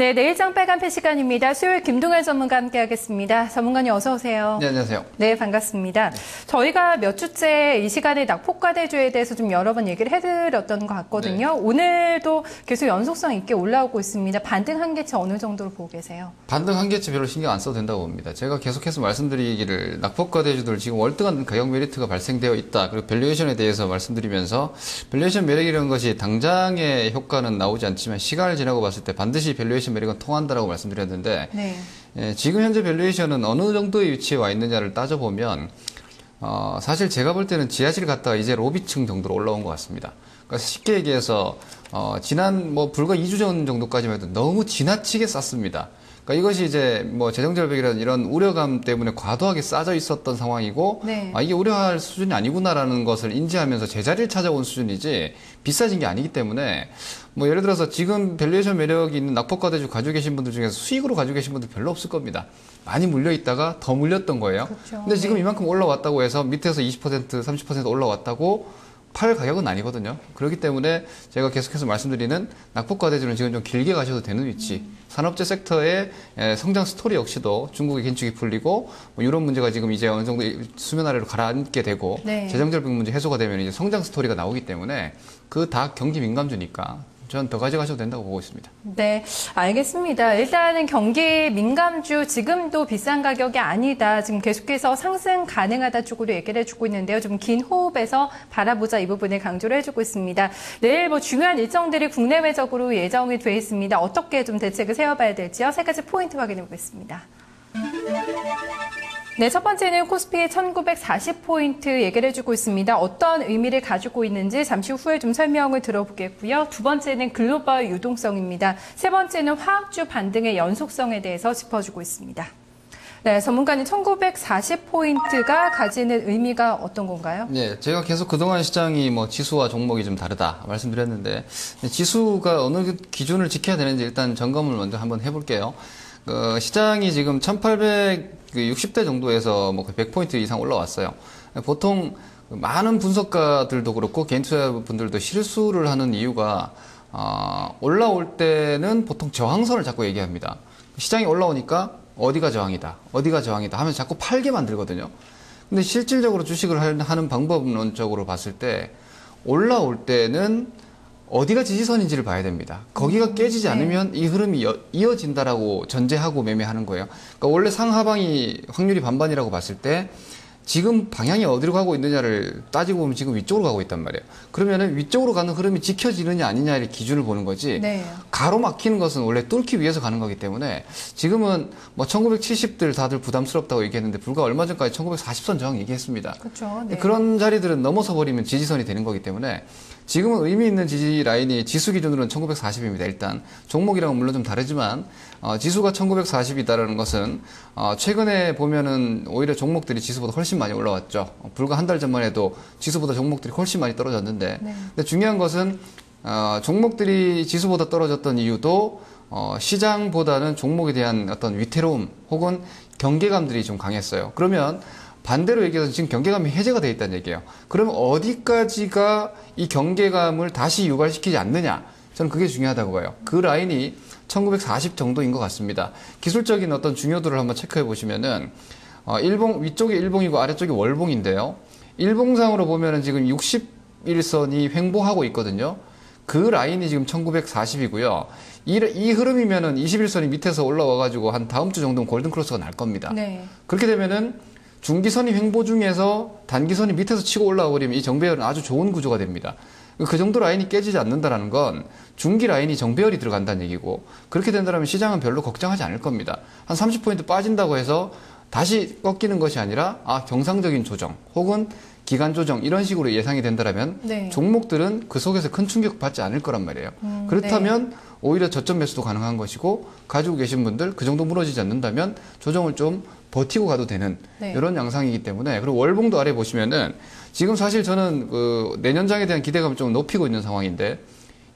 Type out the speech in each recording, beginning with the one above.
네, 내일장 빨간패 시간입니다. 수요일 김동현 전문가 함께하겠습니다. 전문가님 어서 오세요. 네, 안녕하세요. 네, 반갑습니다. 저희가 몇 주째 이 시간에 낙폭과 대주에 대해서 좀 여러 번 얘기를 해드렸던 것 같거든요. 네. 오늘도 계속 연속성 있게 올라오고 있습니다. 반등 한계치 어느 정도로 보고 계세요? 반등 한계치 별로 신경 안 써도 된다고 봅니다. 제가 계속해서 말씀드리기를 낙폭과 대주들 지금 월등한 가격 메리트가 발생되어 있다. 그리고 밸류에이션에 대해서 말씀드리면서 밸류에이션 매력이라는 것이 당장의 효과는 나오지 않지만 시간을 지나고 봤을 때 반드시 밸류에이션 매력은 통한다라고 말씀드렸는데 네. 예, 지금 현재 밸류에이션은 어느 정도의 위치에 와 있느냐를 따져보면 어, 사실 제가 볼 때는 지하실 갔다가 이제 로비층 정도로 올라온 것 같습니다. 그러니까 쉽게 얘기해서 어, 지난 뭐 불과 2주 전 정도까지만 해도 너무 지나치게 쌌습니다. 그러니까 이것이 이제 뭐 재정절벽이라는 이런 우려감 때문에 과도하게 싸져 있었던 상황이고 네. 아 이게 우려할 수준이 아니구나라는 것을 인지하면서 제자리를 찾아온 수준이지 비싸진 게 아니기 때문에 뭐 예를 들어서 지금 밸류에이션 매력이 있는 낙폭과대주 가지고 계신 분들 중에서 수익으로 가지고 계신 분들 별로 없을 겁니다. 많이 물려 있다가 더 물렸던 거예요. 그렇죠. 근데 지금 네. 이만큼 올라왔다고 해서 밑에서 20% 30% 올라왔다고 팔 가격은 아니거든요. 그렇기 때문에 제가 계속해서 말씀드리는 낙폭과 대주는 지금 좀 길게 가셔도 되는 위치. 산업재 섹터의 에, 성장 스토리 역시도 중국의 긴축이 풀리고 뭐 이런 문제가 지금 이제 어느 정도 수면 아래로 가라앉게 되고 네. 재정절벽 문제 해소가 되면 이제 성장 스토리가 나오기 때문에 그 다 경기 민감주니까 저는 더 가져가셔도 된다고 보고 있습니다. 네, 알겠습니다. 일단은 경기 민감주 지금도 비싼 가격이 아니다. 지금 계속해서 상승 가능하다 쪽으로 얘기를 해주고 있는데요. 좀 긴 호흡에서 바라보자 이 부분을 강조를 해주고 있습니다. 내일 뭐 중요한 일정들이 국내외적으로 예정이 돼 있습니다. 어떻게 좀 대책을 세워봐야 될지요? 세 가지 포인트 확인해 보겠습니다. 네, 첫 번째는 코스피 1940포인트 얘기를 해주고 있습니다. 어떤 의미를 가지고 있는지 잠시 후에 좀 설명을 들어보겠고요. 두 번째는 글로벌 유동성입니다. 세 번째는 화학주 반등의 연속성에 대해서 짚어주고 있습니다. 네, 전문가님 1940포인트가 가지는 의미가 어떤 건가요? 네, 제가 계속 그동안 시장이 뭐 지수와 종목이 좀 다르다 말씀드렸는데 지수가 어느 기준을 지켜야 되는지 일단 점검을 먼저 한번 해볼게요. 그 시장이 지금 1860대 정도에서 뭐 100포인트 이상 올라왔어요. 보통 많은 분석가들도 그렇고 개인 투자 분들도 실수를 하는 이유가 어, 올라올 때는 보통 저항선을 자꾸 얘기합니다. 시장이 올라오니까 어디가 저항이다, 어디가 저항이다 하면서 자꾸 팔게 만들거든요. 근데 실질적으로 주식을 할- 하는 방법론적으로 봤을 때 올라올 때는 어디가 지지선인지를 봐야 됩니다. 거기가 깨지지 네. 않으면 이 흐름이 여- 이어진다라고 전제하고 매매하는 거예요. 그러니까 원래 상하방이 확률이 반반이라고 봤을 때 지금 방향이 어디로 가고 있느냐를 따지고 보면 지금 위쪽으로 가고 있단 말이에요. 그러면은 위쪽으로 가는 흐름이 지켜지느냐 아니냐의 기준을 보는 거지. 네. 가로막히는 것은 원래 뚫기 위해서 가는 거기 때문에 지금은 뭐 1970들 다들 부담스럽다고 얘기했는데 불과 얼마 전까지 1940선 저항 얘기했습니다. 그렇죠. 네, 그런 자리들은 넘어서 버리면 지지선이 되는 거기 때문에 지금은 의미 있는 지지 라인이 지수 기준으로는 1940입니다. 일단 종목이랑은 물론 좀 다르지만 어, 지수가 1940이다라는 것은 어, 최근에 보면은 오히려 종목들이 지수보다 훨씬 많이 올라왔죠. 어, 불과 한 달 전만 해도 지수보다 종목들이 훨씬 많이 떨어졌는데 네. 근데 중요한 것은 어, 종목들이 지수보다 떨어졌던 이유도 어, 시장보다는 종목에 대한 어떤 위태로움 혹은 경계감들이 좀 강했어요. 그러면 반대로 얘기해서 지금 경계감이 해제가 돼 있다는 얘기예요. 그러면 어디까지가 이 경계감을 다시 유발시키지 않느냐? 저는 그게 중요하다고 봐요. 그 라인이 1940 정도인 것 같습니다. 기술적인 어떤 중요도를 한번 체크해 보시면은 어, 일봉 위쪽이 일봉이고 아래쪽이 월봉인데요. 일봉상으로 보면은 지금 61선이 횡보하고 있거든요. 그 라인이 지금 1940이고요. 이, 이 흐름이면은 21선이 밑에서 올라와 가지고 한 다음 주 정도는 골든 크로스가 날 겁니다. 네. 그렇게 되면은 중기선이 횡보 중에서 단기선이 밑에서 치고 올라와 버리면 이 정배열은 아주 좋은 구조가 됩니다. 그 정도 라인이 깨지지 않는다라는 건 중기 라인이 정배열이 들어간다는 얘기고 그렇게 된다면 시장은 별로 걱정하지 않을 겁니다. 한 30포인트 빠진다고 해서 다시 꺾이는 것이 아니라 아 정상적인 조정 혹은 기간 조정 이런 식으로 예상이 된다면 네. 종목들은 그 속에서 큰 충격 받지 않을 거란 말이에요. 음, 그렇다면 오히려 저점 매수도 가능한 것이고 가지고 계신 분들 그 정도 무너지지 않는다면 조정을 좀 버티고 가도 되는 네. 이런 양상이기 때문에 그리고 월봉도 아래 보시면은 지금 사실 저는 그 내년장에 대한 기대감을 좀 높이고 있는 상황인데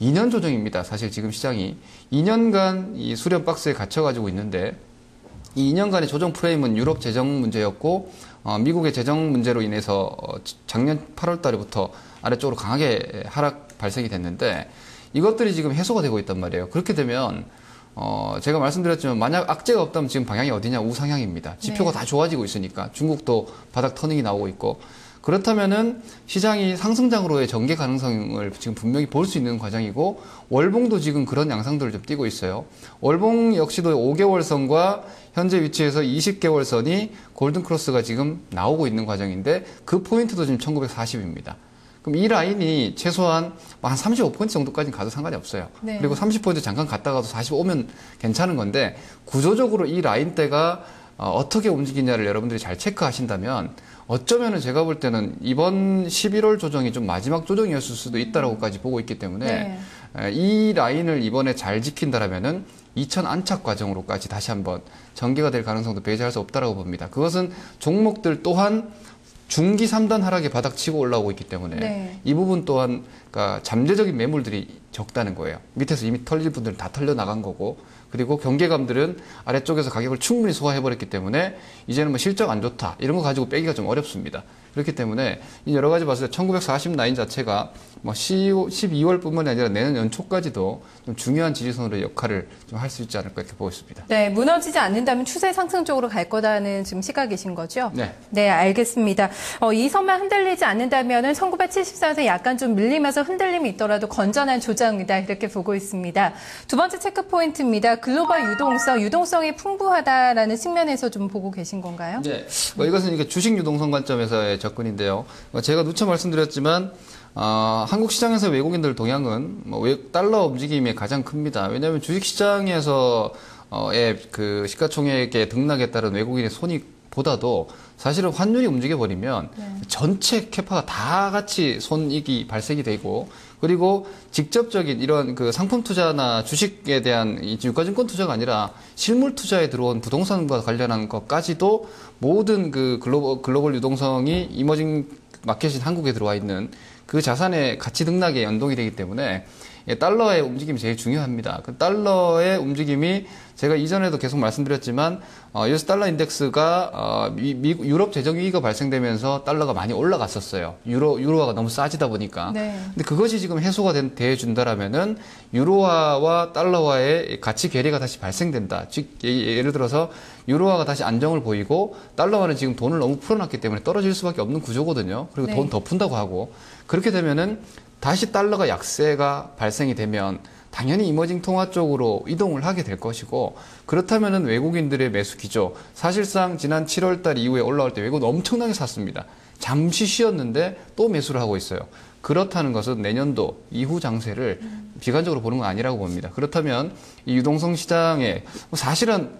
2년 조정입니다. 사실 지금 시장이 2년간 이 수렴 박스에 갇혀 가지고 있는데 이 2년간의 조정 프레임은 유럽 재정 문제였고 어, 미국의 재정 문제로 인해서 어, 작년 8월 달부터 아래쪽으로 강하게 하락 발생이 됐는데 이것들이 지금 해소가 되고 있단 말이에요. 그렇게 되면 어, 제가 말씀드렸지만 만약 악재가 없다면 지금 방향이 어디냐 우상향입니다. 지표가 네. 다 좋아지고 있으니까 중국도 바닥 터닝이 나오고 있고 그렇다면은 시장이 상승장으로의 전개 가능성을 지금 분명히 볼 수 있는 과정이고 월봉도 지금 그런 양상들을 좀 띄고 있어요. 월봉 역시도 5개월 선과 현재 위치에서 20개월 선이 골든 크로스가 지금 나오고 있는 과정인데 그 포인트도 지금 1940입니다. 그럼 이 라인이 최소한 한 35포인트 정도까지는 가도 상관이 없어요. 네. 그리고 30포인트 잠깐 갔다가도 45면 괜찮은 건데 구조적으로 이 라인대가 어, 어떻게 움직이냐를 여러분들이 잘 체크하신다면 어쩌면은 제가 볼 때는 이번 11월 조정이 좀 마지막 조정이었을 수도 있다라고까지 보고 있기 때문에 네. 에, 이 라인을 이번에 잘 지킨다라면은 2000 안착 과정으로까지 다시 한번 전개가 될 가능성도 배제할 수 없다라고 봅니다. 그것은 종목들 또한 중기 3단 하락에 바닥 치고 올라오고 있기 때문에 네. 이 부분 또한 그러니까 잠재적인 매물들이 적다는 거예요. 밑에서 이미 털릴 분들은 다 털려 나간 거고 그리고 경계감들은 아래쪽에서 가격을 충분히 소화해버렸기 때문에 이제는 뭐 실적 안 좋다 이런 거 가지고 빼기가 좀 어렵습니다. 그렇기 때문에 이 여러 가지 봤을 때 1940 라인 자체가 뭐 12월뿐만이 아니라 내년 연초까지도 좀 중요한 지지선으로 역할을 좀 할 수 있지 않을까 이렇게 보고 있습니다. 네, 무너지지 않는다면 추세 상승 쪽으로 갈 거다는 지금 시각이신 거죠? 네. 네, 알겠습니다. 어, 이 선만 흔들리지 않는다면 1974에서 약간 좀 밀리면서 흔들림이 있더라도 건전한 조정이다 이렇게 보고 있습니다. 두 번째 체크 포인트입니다. 글로벌 유동성, 유동성이 풍부하다라는 측면에서 좀 보고 계신 건가요? 네. 뭐 이것은 이게 주식 유동성 관점에서의 접근인데요. 뭐 제가 누차 말씀드렸지만 어, 한국 시장에서 외국인들 동향은 뭐 외- 달러 움직임이 가장 큽니다. 왜냐하면 주식 시장에서 어의 그 시가총액의 등락에 따른 외국인의 손익 보다도 사실은 환율이 움직여 버리면 전체 캐파가 다 같이 손익이 발생이 되고 그리고 직접적인 이런 그 상품 투자나 주식에 대한 이 유가증권 투자가 아니라 실물 투자에 들어온 부동산과 관련한 것까지도 모든 그 글로벌, 글로벌 유동성이 이머징 마켓인 한국에 들어와 있는 그 자산의 가치 등락에 연동이 되기 때문에 예, 달러의 움직임이 제일 중요합니다. 그 달러의 움직임이 제가 이전에도 계속 말씀드렸지만 어, US 달러 인덱스가 어, 미, 미- 유럽 재정 위기가 발생되면서 달러가 많이 올라갔었어요. 유로 유로화가 너무 싸지다 보니까. 네. 근데 그것이 지금 해소가 된, 돼 준다라면은 유로화와 달러화의 가치 괴리가 다시 발생된다. 즉 예- 예를 들어서 유로화가 다시 안정을 보이고 달러화는 지금 돈을 너무 풀어놨기 때문에 떨어질 수밖에 없는 구조거든요. 그리고 네. 돈더 푼다고 하고 그렇게 되면은 다시 달러가 약세가 발생이 되면 당연히 이머징 통화 쪽으로 이동을 하게 될 것이고 그렇다면은 외국인들의 매수 기조 사실상 지난 7월 달 이후에 올라올 때 외국은 엄청나게 샀습니다. 잠시 쉬었는데 또 매수를 하고 있어요. 그렇다는 것은 내년도 이후 장세를 비관적으로 보는 건 아니라고 봅니다. 그렇다면 이 유동성 시장에 뭐 사실은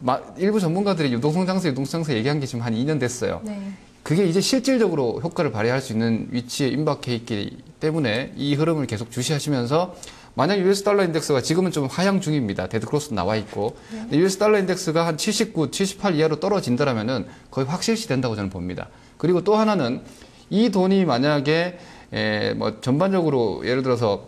마- 일부 전문가들이 유동성 장세, 유동성 장세 얘기한 게 지금 한 2년 됐어요. 네. 그게 이제 실질적으로 효과를 발휘할 수 있는 위치에 임박해 있기 때문에 이 흐름을 계속 주시하시면서 만약 US 달러 인덱스가 지금은 좀 하향 중입니다. 데드크로스 나와 있고 근데 US 달러 인덱스가 한 79, 78 이하로 떨어진다라면은 거의 확실시 된다고 저는 봅니다. 그리고 또 하나는 이 돈이 만약에 에, 뭐 전반적으로 예를 들어서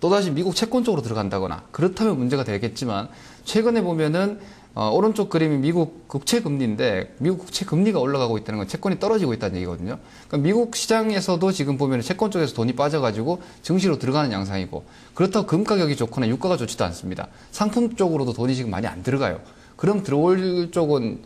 또다시 미국 채권 쪽으로 들어간다거나 그렇다면 문제가 되겠지만 최근에 보면은 어, 오른쪽 그림이 미국 국채 금리인데 미국 국채 금리가 올라가고 있다는 건 채권이 떨어지고 있다는 얘기거든요. 그러니까 미국 시장에서도 지금 보면 채권 쪽에서 돈이 빠져가지고 증시로 들어가는 양상이고 그렇다고 금 가격이 좋거나 유가가 좋지도 않습니다. 상품 쪽으로도 돈이 지금 많이 안 들어가요. 그럼 들어올 쪽은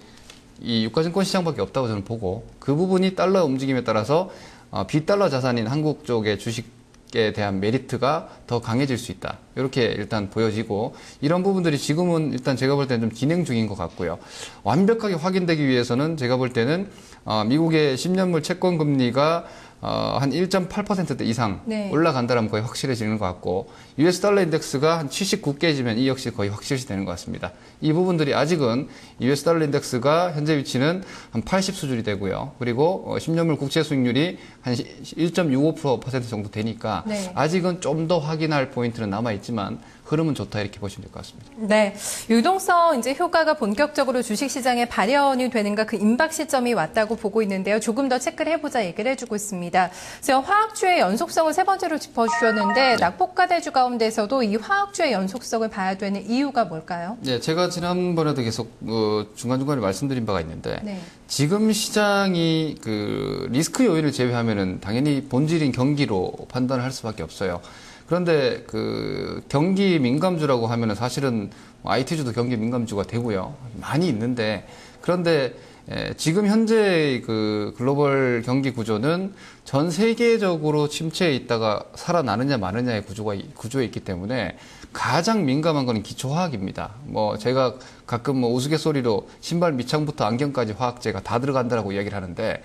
이 유가증권 시장밖에 없다고 저는 보고 그 부분이 달러 움직임에 따라서 어, 비달러 자산인 한국 쪽의 주식 에 대한 메리트가 더 강해질 수 있다. 이렇게 일단 보여지고 이런 부분들이 지금은 일단 제가 볼 때는 좀 진행 중인 것 같고요. 완벽하게 확인되기 위해서는 제가 볼 때는 어, 미국의 10년물 채권 금리가 어, 한 1.8%대 이상 네. 올라간다면 거의 확실해지는 것 같고 US 달러 인덱스가 한 79 깨지면 이 역시 거의 확실시 되는 것 같습니다. 이 부분들이 아직은 US 달러 인덱스가 현재 위치는 한 80 수준이 되고요. 그리고 어, 10년물 국채 수익률이 한 1.65% 정도 되니까 네. 아직은 좀 더 확인할 포인트는 남아 있지만 흐름은 좋다 이렇게 보시면 될 것 같습니다. 네. 유동성 이제 효과가 본격적으로 주식 시장에 발현이 되는가 그 임박 시점이 왔다고 보고 있는데요. 조금 더 체크를 해보자 얘기를 해주고 있습니다. 그래서 화학주의 연속성을 세 번째로 짚어주셨는데 낙폭과 대주 가운데서도 이 화학주의 연속성을 봐야 되는 이유가 뭘까요? 네, 제가 지난번에도 계속 어, 중간중간에 말씀드린 바가 있는데 네. 지금 시장이 그 리스크 요인을 제외하면은 당연히 본질인 경기로 판단을 할 수밖에 없어요. 그런데 그 경기 민감주라고 하면은 사실은 IT주도 경기 민감주가 되고요. 많이 있는데 그런데 에, 지금 현재 그 글로벌 경기 구조는 전 세계적으로 침체에 있다가 살아나느냐 마느냐의 구조가 이- 구조에 있기 때문에 가장 민감한 거는 기초 화학입니다. 뭐 제가 가끔 뭐 우스갯소리로 신발 밑창부터 안경까지 화학제가 다 들어간다라고 이야기를 하는데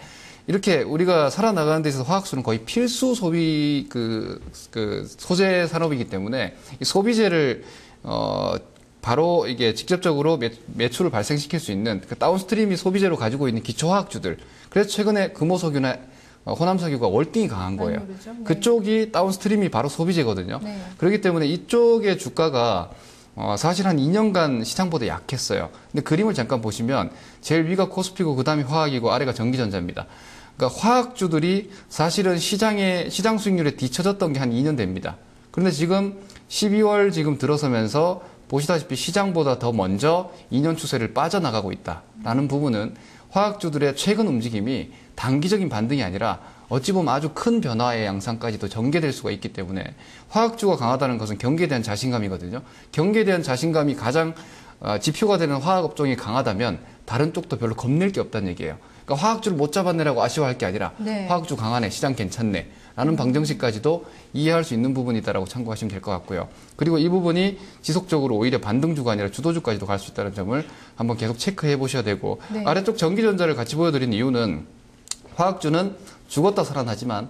이렇게 우리가 살아나가는 데 있어서 화학수는 거의 필수 소비 그, 그 소재 산업이기 때문에 이 소비재를 어 바로 이게 직접적으로 매, 매출을 발생시킬 수 있는 그 다운스트림이 소비재로 가지고 있는 기초화학주들. 그래서 최근에 금호석유나 어, 호남석유가 월등히 강한 거예요. 오르죠. 네. 그쪽이 다운스트림이 바로 소비재거든요. 네. 그렇기 때문에 이쪽의 주가가 어, 사실 한 2년간 시장보다 약했어요. 근데 그림을 잠깐 보시면 제일 위가 코스피고 그 다음이 화학이고 아래가 전기전자입니다. 그러니까 화학주들이 사실은 시장의 시장 수익률에 뒤처졌던 게 한 2년 됩니다. 그런데 지금 12월 지금 들어서면서 보시다시피 시장보다 더 먼저 2년 추세를 빠져나가고 있다라는 부분은 화학주들의 최근 움직임이 단기적인 반등이 아니라 어찌 보면 아주 큰 변화의 양상까지도 전개될 수가 있기 때문에 화학주가 강하다는 것은 경기에 대한 자신감이거든요. 경기에 대한 자신감이 가장 어, 지표가 되는 화학 업종이 강하다면 다른 쪽도 별로 겁낼 게 없다는 얘기예요. 그러니까 화학주를 못 잡아내라고 아쉬워할 게 아니라 네. 화학주 강하네, 시장 괜찮네. 라는 방정식까지도 이해할 수 있는 부분이다라고 참고하시면 될 것 같고요. 그리고 이 부분이 지속적으로 오히려 반등주가 아니라 주도주까지도 갈 수 있다는 점을 한번 계속 체크해 보셔야 되고 네. 아래쪽 전기전자를 같이 보여드린 이유는 화학주는 죽었다 살아나지만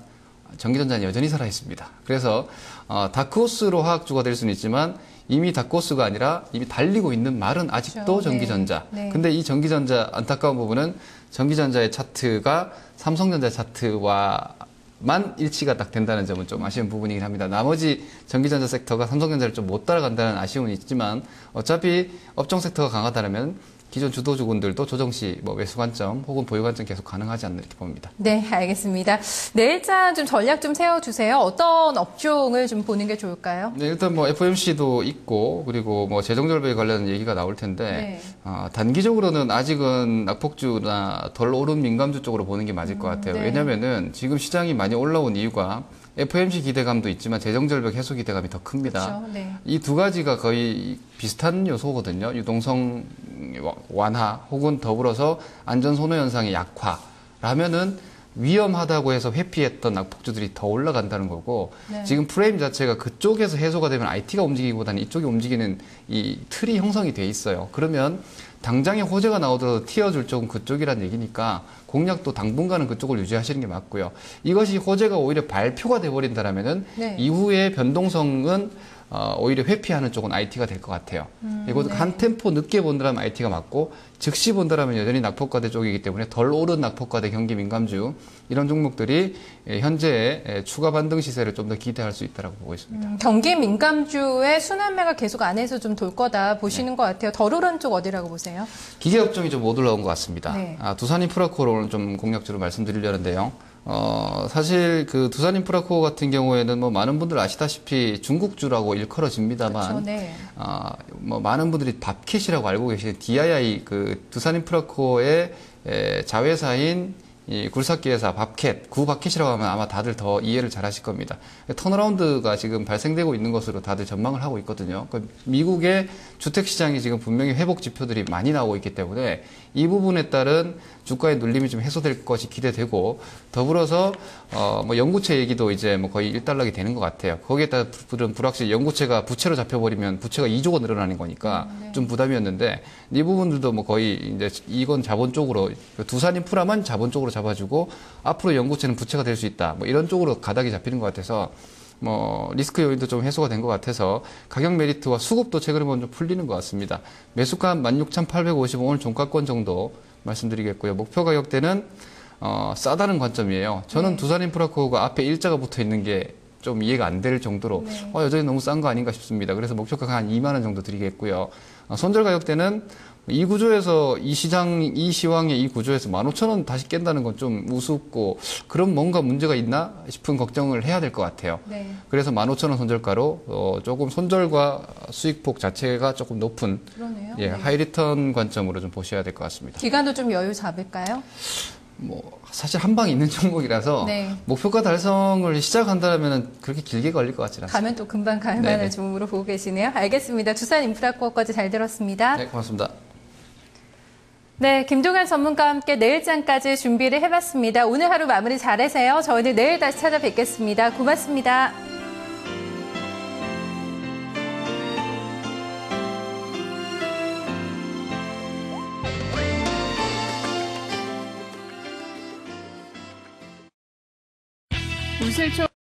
전기전자는 여전히 살아있습니다. 그래서 어, 다크호스로 화학주가 될 수는 있지만 이미 다크호스가 아니라 이미 달리고 있는 말은 아직도 그렇죠. 전기전자. 네. 네. 근데 이 전기전자 안타까운 부분은 전기전자의 차트가 삼성전자 차트와 만 일치가 딱 된다는 점은 좀 아쉬운 부분이긴 합니다. 나머지 전기전자 섹터가 삼성전자를 좀 못 따라간다는 아쉬움은 있지만 어차피 업종 섹터가 강하다면 기존 주도주군들도 조정 시 뭐 매수 관점 혹은 보유 관점 계속 가능하지 않나 이렇게 봅니다. 네, 알겠습니다. 내일장 좀 전략 좀 세워주세요. 어떤 업종을 좀 보는 게 좋을까요? 네, 일단 뭐 FOMC도 있고 그리고 뭐 재정절벽에 관련 얘기가 나올 텐데 네. 어, 단기적으로는 아직은 낙폭주나 덜 오른 민감주 쪽으로 보는 게 맞을 것 같아요. 네. 왜냐면은 지금 시장이 많이 올라온 이유가 FOMC 기대감도 있지만 재정절벽 해소 기대감이 더 큽니다. 그렇죠. 네. 이두 가지가 거의 비슷한 요소거든요. 유동성 완화 혹은 더불어서 안전 선호 현상의 약화라면은 위험하다고 해서 회피했던 낙폭주들이 더 올라간다는 거고 네. 지금 프레임 자체가 그쪽에서 해소가 되면 IT가 움직이기보다는 이쪽이 움직이는 이 틀이 형성이 돼 있어요. 그러면 당장에 호재가 나오더라도 튀어줄 쪽은 그쪽이란 얘기니까 공략도 당분간은 그쪽을 유지하시는 게 맞고요. 이것이 호재가 오히려 발표가 돼버린다라면은 네. 이후의 변동성은 어, 오히려 회피하는 쪽은 IT가 될 것 같아요. 이거 네. 한 템포 늦게 본다면 IT가 맞고 즉시 본다면 여전히 낙폭과대 쪽이기 때문에 덜 오른 낙폭과대 경기 민감주 이런 종목들이 예, 현재 예, 추가 반등 시세를 좀 더 기대할 수 있다고 보고 있습니다. 음, 경기 민감주의 순환매가 계속 안에서 좀 돌 거다 보시는 것 같아요. 덜 오른 쪽 어디라고 보세요? 기계 업종이 좀 못 올라온 것 같습니다. 네. 아, 두산 인프라코를 오늘 좀 공략적으로 말씀드리려는데요. 어, 사실 그 두산 인프라코 같은 경우에는 뭐 많은 분들 아시다시피 중국주라고 일컬어집니다만 그렇죠. 네. 아, 뭐 많은 분들이 밥캣이라고 알고 계시는 DII 그 두산 인프라코의 에, 자회사인 이 굴삭기회사 밥캣, 구밥캣이라고 하면 아마 다들 더 이해를 잘 하실 겁니다. 턴어라운드가 지금 발생되고 있는 것으로 다들 전망을 하고 있거든요. 그 미국의 주택시장이 지금 분명히 회복 지표들이 많이 나오고 있기 때문에 이 부분에 따른 주가의 눌림이 좀 해소될 것이 기대되고 더불어서 어 뭐 연구체 얘기도 이제 뭐 거의 일단락이 되는 것 같아요. 거기에 불은 불확실 연구체가 부채로 잡혀버리면 부채가 2조가 늘어나는 거니까 좀 부담이었는데 이 부분들도 뭐 거의 이제 이건 자본 쪽으로 그 두산 인프라만 자본 쪽으로 잡아주고 앞으로 연구체는 부채가 될 수 있다. 뭐 이런 쪽으로 가닥이 잡히는 것 같아서 뭐 리스크 요인도 좀 해소가 된 것 같아서 가격 메리트와 수급도 최근에 보면 좀 풀리는 것 같습니다. 매수가 16,850원 오늘 종가권 정도 말씀드리겠고요. 목표 가격대는 어, 싸다는 관점이에요. 저는 두산 인프라코가 앞에 일자가 붙어 있는 게 좀 이해가 안 될 정도로 네. 어, 여전히 너무 싼 거 아닌가 싶습니다. 그래서 목표가가 한 2만 원 정도 드리겠고요. 어, 손절 가격대는 이 구조에서 이 시장 이 시황의 이 구조에서 15,000원 다시 깬다는 건 좀 우습고 그럼 뭔가 문제가 있나 싶은 걱정을 해야 될 것 같아요. 네. 그래서 15,000원 손절가로 어, 조금 손절과 수익폭 자체가 조금 높은 그러네요. 예, 네. 하이 리턴 관점으로 좀 보셔야 될 것 같습니다. 기간도 좀 여유 잡을까요? 뭐 사실 한 방 있는 종목이라서 네. 목표가 달성을 시작한다면 그렇게 길게 걸릴 것 같지는 않습니다. 가면 또 금방 갈 만한. 종목으로 보고 계시네요. 알겠습니다. 두산 인프라코어까지 잘 들었습니다. 네, 고맙습니다. 네, 김동현 전문가와 함께 내일장까지 준비를 해봤습니다. 오늘 하루 마무리 잘하세요. 저희는 내일 다시 찾아뵙겠습니다. 고맙습니다.